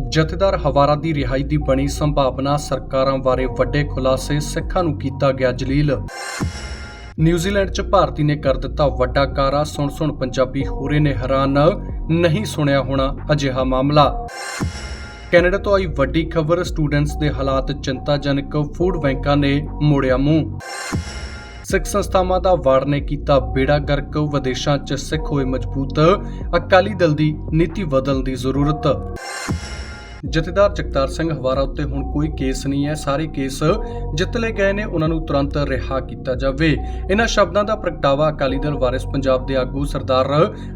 ਜਥੇਦਾਰ ਹਵਾਰਾ ਦੀ ਰਿਹਾਈ ਦੀ ਬਣੀ ਸੰਭਾਵਨਾ ਸਰਕਾਰਾਂ ਬਾਰੇ ਵੱਡੇ ਖੁਲਾਸੇ ਸਿੱਖਾਂ ਨੂੰ ਕੀਤਾ ਗਿਆ ਜਲੀਲ। ਨਿਊਜ਼ੀਲੈਂਡ 'ਚ ਭਾਰਤੀ ਨੇ ਕਰ ਦਿੱਤਾ ਵੱਡਾ ਕਾਰਾ। ਸੁਣ ਸੁਣ ਪੰਜਾਬੀ ਹੋਰੇ ਨੇ ਹੈਰਾਨ। ਨਹੀਂ ਸੁਣਿਆ ਹੋਣਾ ਅਜਿਹਾ ਮਾਮਲਾ। ਕੈਨੇਡਾ ਤੋਂ ਆਈ ਵੱਡੀ ਖਬਰ, ਸਟੂਡੈਂਟਸ ਦੇ ਹਾਲਾਤ ਚਿੰਤਾਜਨਕ। ਫੂਡ ਬੈਂਕਾਂ ਨੇ ਮੋੜਿਆ ਮੂੰਹ। ਸਿੱਖ ਸੰਸਥਾਵਾਂ ਦਾ ਵਾਰ ਨੇ ਕੀਤਾ ਬੇੜਾ ਗਰਕ। ਵਿਦੇਸ਼ਾਂ 'ਚ ਸਿੱਖ ਹੋਏ ਮਜ਼ਬੂਤ। ਅਕਾਲੀ ਦਲ ਦੀ ਨੀਤੀ ਬਦਲਣ ਦੀ ਜ਼ਰੂਰਤ। ਜਥੇਦਾਰ ਜਗਤਾਰ ਸਿੰਘ ਹਵਾਰਾ ਉੱਤੇ ਹੁਣ ਕੋਈ ਕੇਸ ਨਹੀਂ ਹੈ। ਸਾਰੇ ਕੇਸ ਜਿੱਤ ਲਏ ਗਏ ਨੇ। ਉਹਨਾਂ ਨੂੰ ਤੁਰੰਤ ਰਿਹਾ ਕੀਤਾ ਜਾਵੇ। ਇਹਨਾਂ ਸ਼ਬਦਾਂ ਦਾ ਪ੍ਰਗਟਾਵਾ ਅਕਾਲੀ ਦਲ ਵਾਰਿਸ ਪੰਜਾਬ ਦੇ ਆਗੂ ਸਰਦਾਰ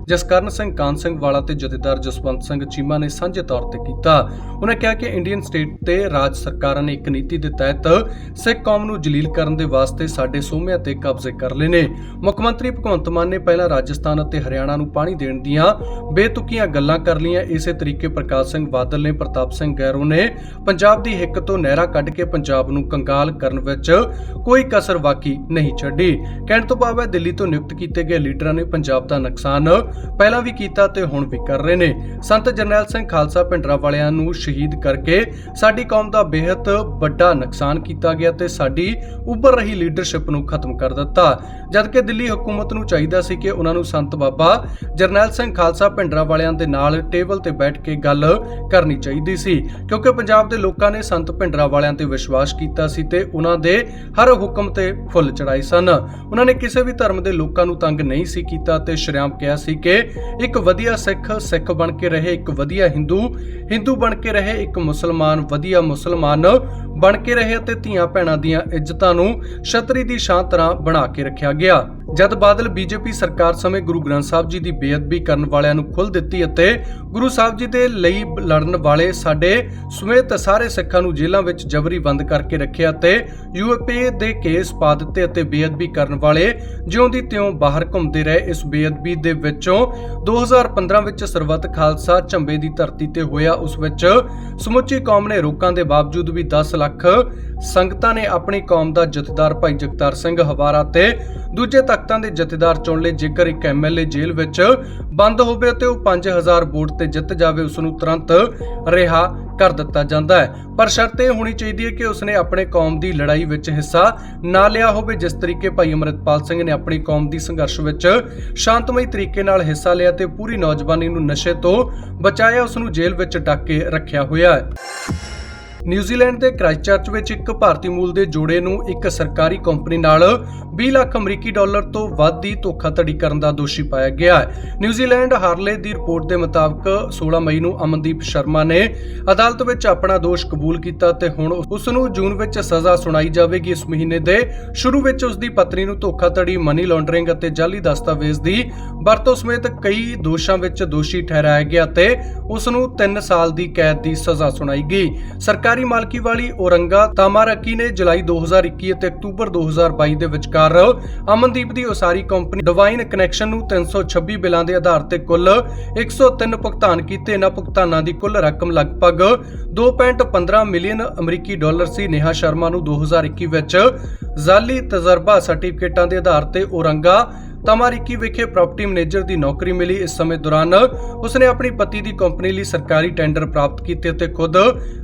ਜਸਕਰਨ ਸਿੰਘ, ਕਾਨ ਸਿੰਘ ਵਾਲਾ ਤੇ ਜਥੇਦਾਰ ਜਸਵੰਤ ਸਿੰਘ ਚੀਮਾ ਨੇ ਸਾਂਝੇ ਤੌਰ ਤੇ ਕੀਤਾ। ਉਹਨਾਂ ਕਿਹਾ ਕਿ ਇੰਡੀਅਨ ਸਟੇਟ ਤੇ ਰਾਜ ਸਰਕਾਰਾਂ ਨੇ ਇੱਕ ਨੀਤੀ ਦੇ ਤਹਿਤ ਸਿੱਖ ਕੌਮ ਨੂੰ ਜਲੀਲ ਕਰਨ ਦੇ ਵਾਸਤੇ ਸਾਡੇ ਸੋਮਿਆਂ ਤੇ ਕਬਜ਼ੇ ਕਰ ਲਏ ਨੇ। ਮੁੱਖ ਮੰਤਰੀ ਭਗਵੰਤ ਮਾਨ ਨੇ ਪਹਿਲਾਂ ਰਾਜਸਥਾਨ ਅਤੇ ਹਰਿਆਣਾ ਨੂੰ ਪਾਣੀ ਦੇਣ ਦੀਆਂ ਬੇਤੁਕੀਆਂ ਗੱਲਾਂ ਕਰ ਲਈਆਂ। ਇਸੇ ਤਰੀਕੇ ਪ੍ਰਕਾਸ਼ ਸਿੰਘ ਬਾਦਲ ਨੇ ਪ੍ਰਤਾਪ ਸਿੰਘ ਗੈਰੋ ਨੇ ਪੰਜਾਬ ਦੀ ਹਿੱਕ ਤੋਂ ਨਹਿਰਾ ਕੱਢ ਕੇ ਪੰਜਾਬ ਨੂੰ ਕੰਗਾਲ ਕਰਨ ਵਿੱਚ ਕੋਈ ਕਸਰ ਬਾਕੀ ਨਹੀਂ ਛੱਡੀ। ਕਹਿਣ ਤੋਂ ਭਾਵ ਹੈ, ਦਿੱਲੀ ਤੋਂ ਨਿਯੁਕਤ ਕੀਤੇ ਗਏ ਲੀਡਰਾਂ ਨੇ ਪੰਜਾਬ ਦਾ ਨੁਕਸਾਨ ਪਹਿਲਾਂ ਵੀ ਕੀਤਾ ਤੇ ਹੁਣ ਵੀ ਕਰ ਰਹੇ ਨੇ। ਸੰਤ ਜਰਨੈਲ ਸਿੰਘ ਖਾਲਸਾ ਭਿੰਡਰਾ ਵਾਲਿਆਂ ਨੂੰ ਸ਼ਹੀਦ ਕਰਕੇ ਸਾਡੀ ਕੌਮ ਦਾ ਬੇਹੱਦ ਵੱਡਾ ਨੁਕਸਾਨ ਕੀਤਾ ਗਿਆ ਤੇ ਸਾਡੀ ਉੱਭਰ ਰਹੀ ਲੀਡਰਸ਼ਿਪ ਨੂੰ ਖਤਮ ਕਰ ਦਿੱਤਾ। ਜਦਕਿ ਦਿੱਲੀ ਹਕੂਮਤ ਨੂੰ ਚਾਹੀਦਾ ਸੀ ਕਿ ਉਹਨਾਂ ਨੂੰ ਸੰਤ ਬਾਬਾ ਜਰਨੈਲ ਸਿੰਘ ਖਾਲਸਾ ਭਿੰਡਰਾ ਵਾਲਿਆਂ ਦੇ ਨਾਲ ਟੇਬਲ ਤੇ ਬੈਠ ਕੇ ਗੱਲ ਕਰਨੀ ਚਾਹੀਦੀ ਸੀ, ਕਿਉਂਕਿ ਪੰਜਾਬ ਦੇ ਲੋਕਾਂ ਨੇ ਸੰਤ ਭਿੰਡਰਾ ਵਾਲਿਆਂ ਤੇ ਵਿਸ਼ਵਾਸ ਕੀਤਾ ਸੀ ਤੇ ਉਹਨਾਂ ਦੇ ਹਰ ਹੁਕਮ ਤੇ ਫੁੱਲ ਚੜਾਈ ਸਨ। ਉਹਨਾਂ ਨੇ ਕਿਸੇ ਵੀ ਧਰਮ ਦੇ ਲੋਕਾਂ ਨੂੰ ਤੰਗ ਨਹੀਂ ਸੀ ਕੀਤਾ ਤੇ ਸ਼ਰਿਆਮ ਕਿਹਾ ਸੀ ਕਿ ਇੱਕ ਵਧੀਆ ਸਿੱਖ ਸਿੱਖ ਬਣ ਕੇ ਰਹੇ ਇੱਕ ਵਧੀਆ ਹਿੰਦੂ ਹਿੰਦੂ ਬਣ ਕੇ ਰਹੇ ਇੱਕ ਮੁਸਲਮਾਨ, ਵਧੀਆ ਮੁਸਲਮਾਨ ਬਣ ਕੇ ਰਹੇ ਅਤੇ ਧੀਆਂ ਭੈਣਾਂ ਦੀਆਂ ਇੱਜ਼ਤਾਂ ਨੂੰ ਛਤਰੀ ਦੀ ਛਾਂ ਤਰ੍ਹਾਂ ਬਣਾ ਕੇ ਰੱਖਿਆ ਗਿਆ। ਜਦ ਬਾਦਲ ਬੀਜੇਪੀ ਸਰਕਾਰ ਸਮੇਂ ਗੁਰੂ ਗ੍ਰੰਥ ਸਾਹਿਬ ਜੀ ਦੀ ਬੇਅਦਬੀ ਕਰਨ ਵਾਲਿਆਂ ਨੂੰ ਖੁੱਲ੍ਹ ਦਿੱਤੀ ਅਤੇ ਗੁਰੂ ਸਾਹਿਬ ਜੀ ਦੇ ਲਈ ਲੜਨ ਵਾਲੇ ਸਾਡੇ ਸਮੇਤ ਸਾਰੇ ਸਿੱਖਾਂ ਨੂੰ ਜੇਲ੍ਹਾਂ ਵਿੱਚ ਜਬਰੀ ਬੰਦ ਕਰਕੇ ਰੱਖਿਆ ਤੇ ਯੂਏਪੀਏ ਦੇ ਕੇਸ ਪਾ ਦਿੱਤੇ ਅਤੇ ਬੇਅਦਬੀ ਕਰਨ ਵਾਲੇ ਜਿਉਂ ਦੀ ਤਿਉਂ ਬਾਹਰ ਘੁੰਮਦੇ ਰਹੇ। ਇਸ ਬੇਅਦਬੀ ਦੇ ਵਿੱਚੋਂ 2015 ਵਿੱਚ ਸਰਬੱਤ ਖਾਲਸਾ ਝੰਬੇ ਦੀ ਧਰਤੀ ਤੇ ਹੋਇਆ। ਉਸ ਵਿੱਚ ਸਮੁੱਚੀ ਕੌਮ ਨੇ ਰੋਕਾਂ ਦੇ ਬਾਵਜੂਦ ਵੀ 10 ਲੱਖ ਸੰਗਤਾਂ ਨੇ ਆਪਣੀ ਕੌਮ ਦਾ ਜਥੇਦਾਰ ਭਾਈ ਜਗਤਾਰ ਸਿੰਘ ਹਵਾਰਾ ਤੇ ਦੂਜੇ ਤਖਤਾਂ ਦੇ ਜਥੇਦਾਰ ਚੁਣ ਲਏ। ਜੇਕਰ ਇੱਕ ਐਮਐਲਏ ਜੇਲ੍ਹ ਵਿੱਚ ਬੰਦ ਹੋਵੇ ਤੇ ਉਹ 5000 ਵੋਟ ਤੇ ਜਿੱਤ ਜਾਵੇ, ਉਸ ਨੂੰ ਤੁਰੰਤ ਰਿਹਾ ਕਰ ਦਿੱਤਾ ਜਾਂਦਾ ਹੈ। ਪਰ ਸ਼ਰਤ ਇਹ ਹੋਣੀ ਚਾਹੀਦੀ ਹੈ ਕਿ ਉਸਨੇ ਆਪਣੇ ਕੌਮ ਦੀ ਲੜਾਈ ਵਿੱਚ ਹਿੱਸਾ ਨਾ ਲਿਆ ਹੋਵੇ। ਜਿਸ ਤਰੀਕੇ ਭਾਈ ਅਮਰਿਤਪਾਲ ਸਿੰਘ ਨੇ ਆਪਣੀ ਕੌਮ ਦੀ ਸੰਘਰਸ਼ ਵਿੱਚ ਸ਼ਾਂਤਮਈ ਤਰੀਕੇ ਨਾਲ ਹਿੱਸਾ ਲਿਆ ਤੇ ਪੂਰੀ ਨੌਜਵਾਨੀ ਨੂੰ ਨਸ਼ੇ ਤੋਂ ਬਚਾਇਆ, ਉਸ ਨੂੰ ਜੇਲ੍ਹ ਵਿੱਚ ਡੱਕ ਕੇ ਰੱਖਿਆ ਹੋਇਆ ਹੈ। ਨਿਊਜ਼ੀਲੈਂਡ ਦੇ ਕ੍ਰਾਈਸਟਚਰਚ ਵਿੱਚ ਇੱਕ ਭਾਰਤੀ ਮੂਲ ਦੇ ਜੋੜੇ ਨੂੰ ਇੱਕ ਸਰਕਾਰੀ ਕੰਪਨੀ ਨਾਲ 20 ਲੱਖ ਅਮਰੀਕੀ ਡਾਲਰ ਤੋਂ ਵੱਧ ਦੀ ਧੋਖਾਧੜੀ ਕਰਨ ਦਾ ਦੋਸ਼ੀ ਪਾਇਆ ਗਿਆ ਹੈ। ਨਿਊਜ਼ੀਲੈਂਡ ਹਾਰਲੇ ਦੀ ਰਿਪੋਰਟ ਦੇ ਮੁਤਾਬਕ 16 ਮਈ ਨੂੰ ਅਮਨਦੀਪ ਸ਼ਰਮਾ ਨੇ ਅਦਾਲਤ ਵਿੱਚ ਆਪਣਾ ਦੋਸ਼ ਕਬੂਲ ਕੀਤਾ ਤੇ ਹੁਣ ਉਸ ਨੂੰ ਜੂਨ ਵਿੱਚ ਸਜ਼ਾ ਸੁਣਾਈ ਜਾਵੇਗੀ। ਇਸ ਮਹੀਨੇ ਦੇ ਸ਼ੁਰੂ ਵਿੱਚ ਉਸ ਦੀ ਪਤਨੀ ਨੂੰ ਧੋਖਾਧੜੀ ਮਨੀ ਲਾਂਡਰਿੰਗ ਅਤੇ ਜਾਲੀ ਦਸਤਾਵੇਜ਼ ਦੀ ਵਰਤੋਂ ਸਮੇਤ ਕਈ ਦੋਸ਼ਾਂ ਵਿੱਚ ਦੋਸ਼ੀ ਠਹਿਰਾਇਆ ਗਿਆ ਤੇ ਉਸ ਨੂੰ 3 ਸਾਲ ਦੀ ਕੈਦ ਦੀ ਸਜ਼ਾ ਸੁਣਾਈ ਗਈ। ਸਰਕਾਰੀ ਮਾਲਕੀ ਵਾਲੀ ਔਰੰਗਾ ਤਾਮਾਰਕੀ ਨੇ ਜੁਲਾਈ 2021 ਅਤੇ ਅਕਤੂਬਰ 2022 ਦੇ ਵਿਚਕਾਰ ਅਮਨਦੀਪ ਦੀ ਉਸਾਰੀ ਕੰਪਨੀ ਡਿਵਾਈਨ ਕਨੈਕਸ਼ਨ ਨੂੰ 326 ਬਿੱਲਾਂ ਦੇ ਆਧਾਰ ਤੇ ਕੁੱਲ 103 ਭੁਗਤਾਨ ਕੀਤੇ। ਇਹਨਾਂ ਭੁਗਤਾਨਾਂ ਦੀ ਕੁੱਲ ਰਕਮ ਲਗਭਗ 2.15 ਮਿਲੀਅਨ ਅਮਰੀਕੀ ਡਾਲਰ ਸੀ। ਨੇਹਾ ਸ਼ਰਮਾ ਨੂੰ 2021 ਵਿੱਚ ਜ਼ਾਲੀ ਤਜਰਬਾ ਸਰਟੀਫਿਕੇਟਾਂ ਦੇ ਆਧਾਰ ਤੇ ਔਰੰਗਾ ਤਮਾਰਿਕੀ ਵਿਖੇ ਪ੍ਰਾਪਰਟੀ ਮੈਨੇਜਰ ਦੀ ਨੌਕਰੀ ਮਿਲੀ। ਇਸ ਸਮੇਂ ਦੌਰਾਨ ਉਸਨੇ ਆਪਣੀ ਪਤੀ ਦੀ ਕੰਪਨੀ ਲਈ ਸਰਕਾਰੀ ਟੈਂਡਰ ਪ੍ਰਾਪਤ ਕੀਤੇ ਅਤੇ ਖੁਦ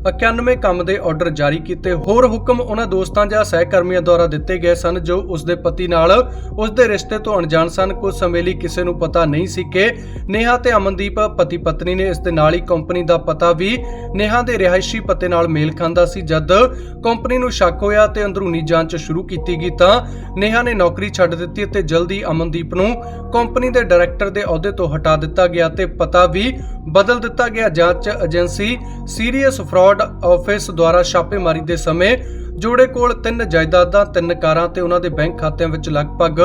91 ਕੰਮ ਦੇ ਆਰਡਰ ਜਾਰੀ ਕੀਤੇ। ਹੋਰ ਹੁਕਮ ਉਹਨਾਂ ਦੋਸਤਾਂ ਜਾਂ ਸਹਿਕਰਮੀਆਂ ਦੁਆਰਾ ਦਿੱਤੇ ਗਏ ਸਨ, ਜੋ ਉਸਦੇ ਪਤੀ ਨਾਲ ਉਸਦੇ ਰਿਸ਼ਤੇ ਤੋਂ ਅਣਜਾਣ ਸਨ। ਕੁਝ ਸਮੇਂ ਲਈ ਕਿਸੇ ਨੂੰ ਪਤਾ ਨਹੀਂ ਸੀ ਕਿ ਨੇਹਾ ਤੇ ਅਮਨਦੀਪ ਪਤੀ ਪਤਨੀ ਨੇ ਇਸ ਦੇ ਨਾਲ ਹੀ ਕੰਪਨੀ ਦਾ ਪਤਾ ਵੀ ਨੇਹਾ ਦੇ ਰਿਹਾਇਸ਼ੀ ਪਤੇ ਨਾਲ ਮੇਲ ਖਾਂਦਾ ਸੀ। ਜਦ ਕੰਪਨੀ ਨੂੰ ਸ਼ੱਕ ਹੋਇਆ ਤੇ ਅੰਦਰੂਨੀ ਜਾਂਚ ਸ਼ੁਰੂ ਕੀਤੀ ਗਈ ਤਾਂ ਨੇਹਾ ਨੇ ਨੌਕਰੀ ਛੱਡ ਦਿੱਤੀ ਅਤੇ ਜਲਦੀ ਅਮਨ ਅਮਨਦੀਪ ਨੂੰ ਕੰਪਨੀ ਦੇ ਡਾਇਰੈਕਟਰ ਦੇ ਅਹੁਦੇ ਤੋਂ ਹਟਾ ਦਿੱਤਾ ਗਿਆ ਤੇ ਪਤਾ ਵੀ ਬਦਲ ਦਿੱਤਾ ਗਿਆ। ਜਾਂਚ ਏਜੰਸੀ ਸੀਰੀਅਸ ਫਰਾਡ ਆਫਿਸ ਦੁਆਰਾ ਛਾਪੇਮਾਰੀ ਦੇ ਸਮੇਂ ਜੋੜੇ ਕੋਲ ਤਿੰਨ ਜਾਇਦਾਦਾਂ, ਤਿੰਨ ਕਾਰਾਂ ਤੇ ਉਹਨਾਂ ਦੇ ਬੈਂਕ ਖਾਤਿਆਂ ਵਿੱਚ ਲਗਭਗ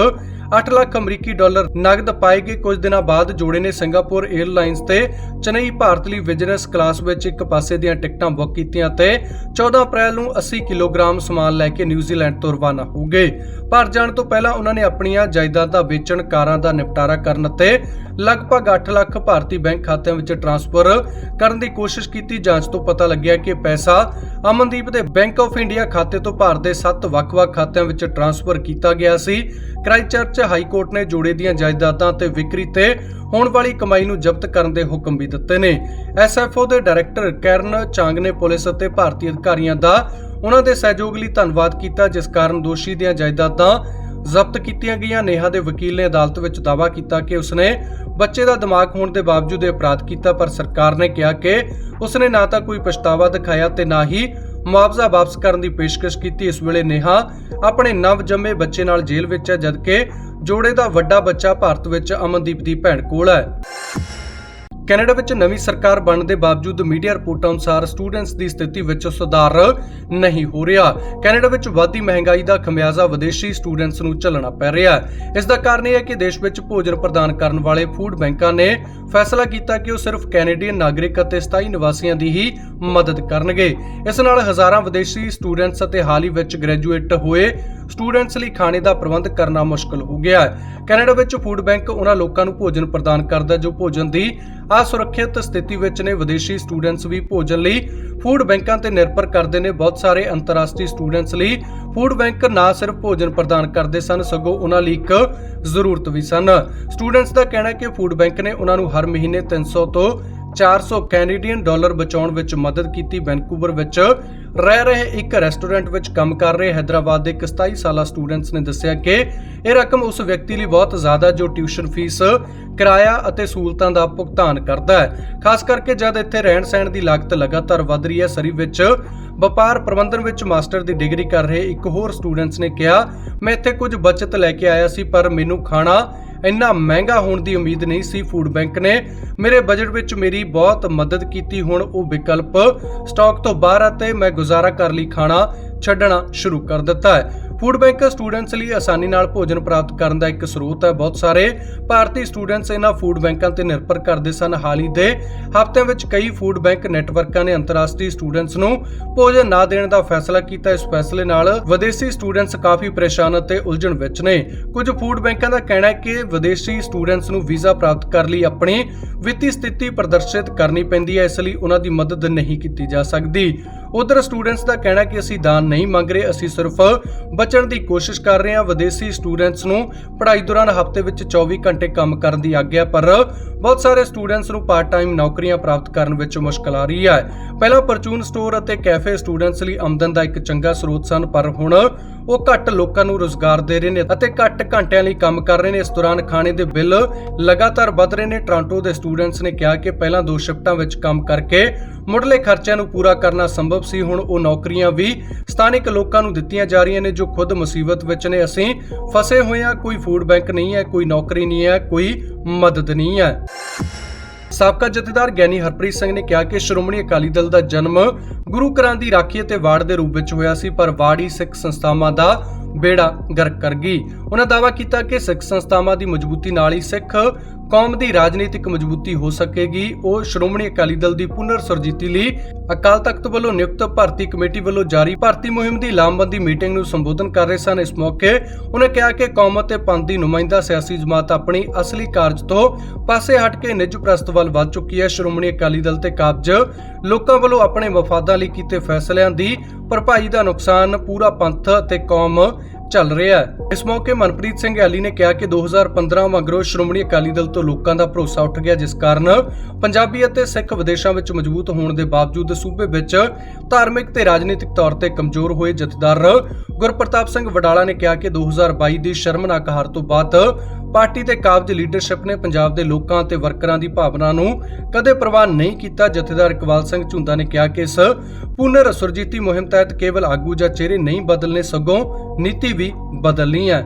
8 ਲੱਖ ਅਮਰੀਕੀ ਡਾਲਰ ਨਗਦ ਪਾਏ ਗਏ ਕੁਝ ਦਿਨਾਂ ਬਾਅਦ ਜੋੜੇ ਨੇ ਸਿੰਗਾਪੁਰ 에ਅਰਲਾਈਨਸ ਤੇ ਚੇਨਈ ਭਾਰਤ ਲਈ ਬਿਜ਼ਨਸ ਕਲਾਸ ਵਿੱਚ ਇੱਕ ਪਾਸੇ ਦੀਆਂ ਟਿਕਟਾਂ ਬੁੱਕ ਕੀਤੀਆਂ ਤੇ 14 ਅਪ੍ਰੈਲ ਨੂੰ 80 ਕਿਲੋਗ੍ਰਾਮ ਸਮਾਨ ਲੈ ਕੇ ਨਿਊਜ਼ੀਲੈਂਡ ਤੋਂ ਰਵਾਨਾ ਹੋ ਗਏ। ਭਾਰਤ ਜਾਣ ਤੋਂ ਪਹਿਲਾਂ ਉਹਨਾਂ ਨੇ ਆਪਣੀਆਂ ਜਾਇਦਾਦਾਂ ਵੇਚਣ ਕਾਰਾਂ ਦਾ ਨਿਪਟਾਰਾ ਕਰਨ ਅਤੇ ਲਗਭਗ 8 ਲੱਖ ਭਾਰਤੀ ਬੈਂਕ ਖਾਤਿਆਂ ਵਿੱਚ ਟ੍ਰਾਂਸਫਰ ਕਰਨ ਦੀ ਕੋਸ਼ਿਸ਼ ਕੀਤੀ। ਜਾਂਚ ਤੋਂ ਪਤਾ ਲੱਗਿਆ ਕਿ ਪੈਸਾ ਅਮਨਦੀਪ ਦੇ ਬੈਂਕ ਆਫ ਇੰਡੀਆ ਖਾਤੇ ਤੋਂ ਭਾਰਤ ਦੇ 7 ਵੱਖ-ਵੱਖ ਖਾਤਿਆਂ ਵਿੱਚ ਟ੍ਰਾਂਸਫਰ ਕੀਤਾ ਗਿਆ ਸੀ। ਕ੍ਰਾਈਸਟਚਰਚ ਵਿੱਚ ਹਾਈ ਕੋਰਟ ਨੇ ਜੋੜੇ ਦੀਆਂ ਜਾਇਦਾਦਾਂ ਤੇ ਵਿਕਰੀ ਤੇ ਹੋਣ ਵਾਲੀ ਕਮਾਈ ਨੂੰ ਜ਼ਬਤ ਕਰਨ ਦੇ ਹੁਕਮ ਵੀ ਦਿੱਤੇ ਨੇ। ਐਸਐਫਓ ਦੇ ਡਾਇਰੈਕਟਰ ਕੈਰਨ ਚਾਂਗ ਨੇ ਪੁਲਿਸ ਅਤੇ ਭਾਰਤੀ ਅਧਿਕਾਰੀਆਂ ਦਾ ਉਹਨਾਂ ਦੇ ਸਹਿਯੋਗ ਲਈ ਧੰਨਵਾਦ ਕੀਤਾ, ਜਿਸ ਕਾਰਨ ਦੋਸ਼ੀ ਦੀਆਂ ਜਾਇਦਾਦਾਂ ਜ਼ਬਤ ਕੀਤੀਆਂ ਗਈਆਂ। ਨੇਹਾ ਦੇ ਵਕੀਲ ਨੇ ਅਦਾਲਤ ਵਿੱਚ ਦਾਅਵਾ ਕੀਤਾ ਕਿ ਉਸਨੇ ਬੱਚੇ ਦਾ ਦਿਮਾਗ ਹੋਣ ਦੇ ਬਾਵਜੂਦ ਇਹ ਅਪਰਾਧ ਕੀਤਾ, ਪਰ ਸਰਕਾਰ ਨੇ ਕਿਹਾ ਕਿ ਉਸਨੇ ਨਾ ਤਾਂ ਕੋਈ ਪਛਤਾਵਾ ਦਿਖਾਇਆ ਤੇ ਨਾ ਹੀ ਮੁਆਵਜ਼ਾ ਵਾਪਸ ਕਰਨ ਦੀ ਪੇਸ਼ਕਸ਼ ਕੀਤੀ। ਇਸ ਵੇਲੇ ਨੇਹਾ ਆਪਣੇ ਨਵ ਜੰਮੇ ਬੱਚੇ ਨਾਲ ਜੇਲ੍ਹ ਵਿੱਚ ਹੈ, ਜਦਕਿ ਜੋੜੇ ਦਾ ਵੱਡਾ ਬੱਚਾ ਭਾਰਤ ਵਿੱਚ ਅਮਨਦੀਪ ਦੀ ਭੈਣ ਕੋਲ ਹੈ। ਕੈਨੇਡਾ ਵਿੱਚ ਨਵੀਂ ਸਰਕਾਰ ਬਣਨ ਦੇ ਬਾਵਜੂਦ ਮੀਡੀਆ ਰਿਪੋਰਟਾਂ ਅਨੁਸਾਰ ਸਟੂਡੈਂਟਸ ਦੀ ਸਥਿਤੀ ਵਿੱਚ ਸੁਧਾਰ ਨਹੀਂ ਹੋ ਰਿਹਾ। ਕੈਨੇਡਾ ਵਿੱਚ ਵਧਦੀ ਮਹਿੰਗਾਈ ਦਾ ਖਮਿਆਜ਼ਾ ਵਿਦੇਸ਼ੀ ਸਟੂਡੈਂਟਸ ਨੂੰ ਝੱਲਣਾ ਪੈ ਰਿਹਾ ਹੈ। ਇਸ ਦਾ ਕਾਰਨ ਇਹ ਹੈ ਕਿ ਦੇਸ਼ ਵਿੱਚ ਭੋਜਨ ਪ੍ਰਦਾਨ ਕਰਨ ਵਾਲੇ ਫੂਡ ਬੈਂਕਾਂ ਨੇ ਫੈਸਲਾ ਕੀਤਾ ਕਿ ਉਹ ਸਿਰਫ ਕੈਨੇਡੀਅਨ ਨਾਗਰਿਕ ਅਤੇ ਸਥਾਈ ਨਿਵਾਸੀਆਂ ਦੀ ਹੀ ਮਦਦ ਕਰਨਗੇ। ਇਸ ਨਾਲ ਹਜ਼ਾਰਾਂ ਵਿਦੇਸ਼ੀ ਸਟੂਡੈਂਟਸ ਅਤੇ ਹਾਲ ਹੀ ਵਿੱਚ ਗ੍ਰੈਜੂਏਟ ਹੋਏ ਸਟੂਡੈਂਟਸ ਲਈ ਖਾਣੇ ਦਾ ਪ੍ਰਬੰਧ ਕਰਨਾ ਮੁਸ਼ਕਲ ਹੋ ਗਿਆ ਹੈ। ਕੈਨੇਡਾ ਵਿੱਚ ਫੂਡ ਬੈਂਕ ਉਹਨਾਂ ਲੋਕਾਂ ਨੂੰ ਭੋਜਨ ਪ੍ਰਦਾਨ ਕਰਦਾ ਜੋ ਭੋਜਨ ਦੀ ਅਸੁਰੱਖਿਅਤ ਸਥਿਤੀ ਵਿੱਚ ਨੇ ਵਿਦੇਸ਼ੀ ਸਟੂਡੈਂਟਸ ਵੀ ਭੋਜਨ ਲਈ ਫੂਡ ਬੈਂਕਾਂ ਤੇ ਨਿਰਭਰ ਕਰਦੇ ਨੇ। ਬਹੁਤ ਸਾਰੇ ਅੰਤਰਰਾਸ਼ਟਰੀ ਸਟੂਡੈਂਟਸ ਲਈ ਫੂਡ ਬੈਂਕ ਨਾ ਸਿਰਫ ਭੋਜਨ ਪ੍ਰਦਾਨ ਕਰਦੇ ਸਨ, ਸਗੋਂ ਉਹਨਾਂ ਲਈ ਇੱਕ ਜ਼ਰੂਰਤ ਵੀ ਸਨ। ਸਟੂਡੈਂਟਸ ਦਾ ਕਹਿਣਾ ਹੈ ਕਿ ਫੂਡ ਬੈਂਕ ਨੇ ਉਹਨਾਂ ਨੂੰ ਹਰ ਮਹੀਨੇ 300 ਤੋਂ 400 ਕੈਨੇਡੀਅਨ ਡਾਲਰ ਬਚਾਉਣ ਵਿੱਚ ਮਦਦ ਕੀਤੀ ਵੈਂਕੂਵਰ ਵਿੱਚ। ਰਹਿ ਰਹੇ ਇੱਕ ਰੈਸਟੋਰੈਂਟ ਵਿੱਚ ਕੰਮ ਕਰ ਰਹੇ ਹైదరాబాద్ ਦੇ 27 ਸਾਲਾ ਸਟੂਡੈਂਟਸ ਨੇ ਦੱਸਿਆ ਕਿ ਇਹ ਰਕਮ ਉਸ ਵਿਅਕਤੀ ਲਈ ਬਹੁਤ ਜ਼ਿਆਦਾ ਜੋ ਟਿਊਸ਼ਨ ਫੀਸ, ਕਿਰਾਇਆ ਅਤੇ ਸਹੂਲਤਾਂ ਦਾ ਭੁਗਤਾਨ ਕਰਦਾ ਹੈ। ਖਾਸ ਕਰਕੇ ਜਦ ਇੱਥੇ ਰਹਿਣ ਸਹਿਣ ਦੀ ਲਾਗਤ ਲਗਾਤਾਰ ਵਧ ਰਹੀ ਹੈ ਸਰੀ ਵਿੱਚ ਵਪਾਰ ਪ੍ਰਬੰਧਨ ਵਿੱਚ ਮਾਸਟਰ ਦੀ ਡਿਗਰੀ ਕਰ ਰਹੇ ਇੱਕ ਹੋਰ ਸਟੂਡੈਂਟਸ ਨੇ ਕਿਹਾ, ਮੈਂ ਇੱਥੇ ਕੁਝ ਬਚਤ ਲੈ ਕੇ ਆਇਆ ਸੀ, ਪਰ ਮੈਨੂੰ ਖਾਣਾ ਇੰਨਾ ਮਹਿੰਗਾ ਹੋਣ ਦੀ ਉਮੀਦ ਨਹੀਂ ਸੀ ਫੂਡ ਬੈਂਕ ਨੇ। ਮੇਰੇ ਬਜਟ ਵਿੱਚ ਮੇਰੀ ਬਹੁਤ ਮਦਦ ਕੀਤੀ ਹੁਣ ਉਹ ਵਿਕਲਪ। ਸਟਾਕ ਤੋਂ ਬਾਹਰ ਆ ਤੇ ਮੈਂ ਗੁਜ਼ਾਰਾ ਕਰ ਲਈ ਖਾਣਾ ਛੱਡਣਾ ਸ਼ੁਰੂ ਕਰ ਦਿੱਤਾ ਹੈ। ਫੂਡ ਬੈਂਕ ਸਟੂਡੈਂਟਸ ਲਈ ਆਸਾਨੀ ਨਾਲ ਭੋਜਨ ਪ੍ਰਾਪਤ ਕਰਨ ਦਾ ਇੱਕ ਸਰੋਤ ਹੈ। ਬਹੁਤ ਸਾਰੇ ਭਾਰਤੀ ਸਟੂਡੈਂਟਸ ਇਹਨਾਂ ਫੂਡ ਬੈਂਕਾਂ ਤੇ ਨਿਰਭਰ ਕਰਦੇ ਸਨ। ਹਾਲ ਹੀ ਦੇ ਹਫ਼ਤਿਆਂ ਵਿੱਚ ਕਈ ਫੂਡ ਬੈਂਕ ਨੈਟਵਰਕਾਂ ਨੇ ਅੰਤਰਰਾਸ਼ਟਰੀ ਸਟੂਡੈਂਟਸ ਨੂੰ ਭੋਜਨ ਨਾ ਦੇਣ ਦਾ ਫੈਸਲਾ ਕੀਤਾ। ਇਸ ਫੈਸਲੇ ਨਾਲ ਵਿਦੇਸ਼ੀ ਸਟੂਡੈਂਟਸ ਕਾਫੀ ਪਰੇਸ਼ਾਨ ਅਤੇ ਉਲਝਣ ਵਿੱਚ ਨੇ। ਕੁਝ ਫੂਡ ਬੈਂਕਾਂ ਦਾ ਕਹਿਣਾ ਹੈ ਕਿ ਵਿਦੇਸ਼ੀ ਸਟੂਡੈਂਟਸ ਨੂੰ ਵੀਜ਼ਾ ਪ੍ਰਾਪਤ ਕਰਨ ਲਈ ਆਪਣੀ ਵਿੱਤੀ ਸਥਿਤੀ ਪ੍ਰਦਰਸ਼ਿਤ ਕਰਨੀ ਪੈਂਦੀ ਹੈ। ਇਸ ਲਈ ਉਹਨਾਂ ਦੀ ਮਦਦ ਨਹੀਂ ਕੀਤੀ ਜਾ ਸਕਦੀ। ਉਧਰ ਸਟੂਡੈਂਟਸ ਦਾ ਕਹਿਣਾ ਕਿ ਅਸੀਂ ਦਾਨ ਨਹੀਂ ਮੰਗ ਰਹੇ, ਅਸੀਂ ਸਿਰਫ ਬਚਣ ਦੀ ਕੋਸ਼ਿਸ਼ ਕਰ ਰਹੇ ਹਾਂ। ਵਿਦੇਸ਼ੀ ਸਟੂਡੈਂਟਸ ਨੂੰ ਪੜ੍ਹਾਈ ਦੌਰਾਨ ਹਫ਼ਤੇ ਵਿੱਚ 24 ਘੰਟੇ ਕੰਮ ਕਰਨ ਦੀ ਆਗਿਆ, ਪਰ ਬਹੁਤ ਸਾਰੇ ਸਟੂਡੈਂਟਸ ਨੂੰ ਪਾਰਟ ਟਾਈਮ ਨੌਕਰੀਆਂ ਪ੍ਰਾਪਤ ਕਰਨ ਵਿੱਚ ਮੁਸ਼ਕਲ ਆ ਰਹੀ ਹੈ। ਪਹਿਲਾਂ ਪਰਚੂਨ ਸਟੋਰ ਅਤੇ ਕੈਫੇ ਸਟੂਡੈਂਟਸ ਲਈ ਆਮਦਨ ਦਾ ਇੱਕ ਚੰਗਾ ਸਰੋਤ ਸਨ, ਪਰ ਹੁਣ ਉਹ ਘੱਟ ਲੋਕਾਂ ਨੂੰ ਰੋਜ਼ਗਾਰ ਦੇ ਰਹੇ ਨੇ ਅਤੇ ਘੱਟ ਘੰਟਿਆਂ ਲਈ ਕੰਮ ਕਰ ਰਹੇ ਨੇ। ਇਸ ਦੌਰਾਨ ਖਾਣੇ ਦੇ ਬਿੱਲ ਲਗਾਤਾਰ ਵਧ ਰਹੇ ਨੇ। ਟੋਰਾਂਟੋ ਦੇ ਸਟੂਡੈਂਟਸ ਨੇ ਕਿਹਾ ਕਿ ਪਹਿਲਾਂ ਦੋ ਸ਼ਿਫਟਾਂ ਵਿੱਚ ਕੰਮ ਕਰਕੇ ਮੁੱਢਲੇ ਖਰਚਿਆਂ ਨੂੰ ਪੂਰਾ ਕਰਨਾ ਸੰਭਵ ਸੀ। ਹੁਣ ਉਹ ਨੌਕਰੀਆਂ ਵੀ ਸਥਾਨਕ ਲੋਕਾਂ ਨੂੰ ਦਿੱਤੀਆਂ ਜਾ ਰਹੀਆਂ ਨੇ, ਜੋ ਖੁਦ ਮੁਸੀਬਤ ਵਿੱਚ ਨੇ। ਅਸੀਂ ਫਸੇ ਹੋਏ ਹਾਂ, ਕੋਈ ਫੂਡ ਬੈਂਕ ਨਹੀਂ ਹੈ, ਕੋਈ ਨੌਕਰੀ ਨਹੀਂ ਹੈ, ਕੋਈ ਮਦਦ ਨਹੀਂ ਹੈ। ਸਾਬਕਾ ਜਥੇਦਾਰ ਗਿਆਨੀ ਹਰਪ੍ਰੀਤ ਸਿੰਘ ਨੇ ਕਿਹਾ ਕਿ ਸ਼੍ਰੋਮਣੀ ਅਕਾਲੀ ਦਲ ਦਾ ਜਨਮ ਗੁਰੂ ਘਰਾਂ ਦੀ ਰਾਖੀ ਅਤੇ ਵਾੜ ਦੇ ਰੂਪ ਵਿੱਚ ਹੋਇਆ ਸੀ, ਪਰ ਵਾੜ ਹੀ ਸਿੱਖ ਸੰਸਥਾਵਾਂ ਦਾ ਬੇੜਾ ਗਰਕ ਕਰ ਗਈ। ਉਹਨਾਂ ਦਾਅਵਾ ਕੀਤਾ ਕਿ ਸਿੱਖ ਸੰਸਥਾਵਾਂ ਦੀ ਮਜ਼ਬੂਤੀ ਨਾਲ ਹੀ ਸਿੱਖ ਕੌਮ ਦੀ ਰਾਜਨੀਤਿਕ ਮਜ਼ਬੂਤੀ ਹੋ ਸਕੇਗੀ। ਉਹ ਸ਼੍ਰੋਮਣੀ ਅਕਾਲੀ ਦਲ ਦੀ ਪੁਨਰ ਸੁਰਜੀਤੀ ਲਈ ਅਕਾਲ ਤਖਤ ਵੱਲੋਂ ਨਿਯੁਕਤ ਭਰਤੀ ਕਮੇਟੀ ਵੱਲੋਂ ਜਾਰੀ ਭਰਤੀ ਮੁਹਿੰਮ ਦੀ ਲਾਮਬੰਦੀ ਮੀਟਿੰਗ ਨੂੰ ਸੰਬੋਧਨ ਕਰ ਰਹੇ ਸਨ। ਇਸ ਮੌਕੇ ਉਹਨੇ ਕਿਹਾ ਕਿ ਕੌਮ ਅਤੇ ਪੰਥ ਦੀ ਨੁਮਾਇੰਦਾ ਸਿਆਸੀ ਜਮਾਤ ਆਪਣੀ ਅਸਲੀ ਕਾਰਜ ਤੋਂ ਪਾਸੇ ਹਟ ਕੇ ਨਿੱਜ ਪ੍ਰਸਤ ਵੱਲ ਵੱਧ ਚੁੱਕੀ ਹੈ। ਸ਼੍ਰੋਮਣੀ ਅਕਾਲੀ ਦਲ ਤੇ ਕਾਬਜ ਲੋਕਾਂ ਵੱਲੋਂ ਆਪਣੇ ਵਫਾਦਾਂ ਲਈ ਕੀਤੇ ਫੈਸਲਿਆਂ ਦੀ ਭਰਪਾਈ ਦਾ ਨੁਕਸਾਨ ਪੂਰਾ ਪੰਥ ਅਤੇ ਕੌਮ ਚੱਲ ਰਿਹਾ ਹੈ। ਇਸ ਮੌਕੇ ਮਨਪ੍ਰੀਤ ਸਿੰਘ ਐਲੀ ਨੇ ਕਿਹਾ ਕਿ 2015 ਮਗਰੋਂ ਸ਼੍ਰੋਮਣੀ ਅਕਾਲੀ ਦਲ ਤੋਂ ਲੋਕਾਂ ਦਾ ਭਰੋਸਾ ਉੱਠ ਗਿਆ, ਜਿਸ ਕਾਰਨ ਪੰਜਾਬੀ ਅਤੇ ਸਿੱਖ ਵਿਦੇਸ਼ਾਂ ਵਿੱਚ ਮਜ਼ਬੂਤ ਹੋਣ ਦੇ ਬਾਵਜੂਦ ਸੂਬੇ ਵਿੱਚ ਧਾਰਮਿਕ ਤੇ ਰਾਜਨੀਤਿਕ ਤੌਰ ਤੇ ਕਮਜ਼ੋਰ ਹੋਏ ਜਥੇਦਾਰ ਗੁਰਪ੍ਰਤਾਪ ਸਿੰਘ ਵਡਾਲਾ ਨੇ ਕਿਹਾ ਕਿ 2022 ਦੀ ਸ਼ਰਮਨਾਕ ਹਾਰ ਤੋਂ ਬਾਅਦ ਪਾਰਟੀ ਤੇ ਕਾਬਜ ਲੀਡਰਸ਼ਿਪ ਨੇ ਪੰਜਾਬ ਦੇ ਲੋਕਾਂ ਤੇ ਵਰਕਰਾਂ ਦੀ ਭਾਵਨਾ ਨੂੰ ਕਦੇ ਪ੍ਰਵਾਨ ਨਹੀਂ ਕੀਤਾ। ਜਥੇਦਾਰ ਇਕਬਾਲ ਸਿੰਘ ਝੁੰਦਾ ਨੇ ਕਿਹਾ ਕਿ ਇਸ ਪੁਨਰ ਸੁਰਜੀਤੀ ਮੁਹਿੰਮ ਤਹਿਤ ਕੇਵਲ ਆਗੂ ਜਾਂ ਚਿਹਰੇ ਨਹੀਂ ਬਦਲਨੇ ਸਗੋਂ ਨੀਤੀ ਵੀ ਬਦਲਣੀ ਹੈ।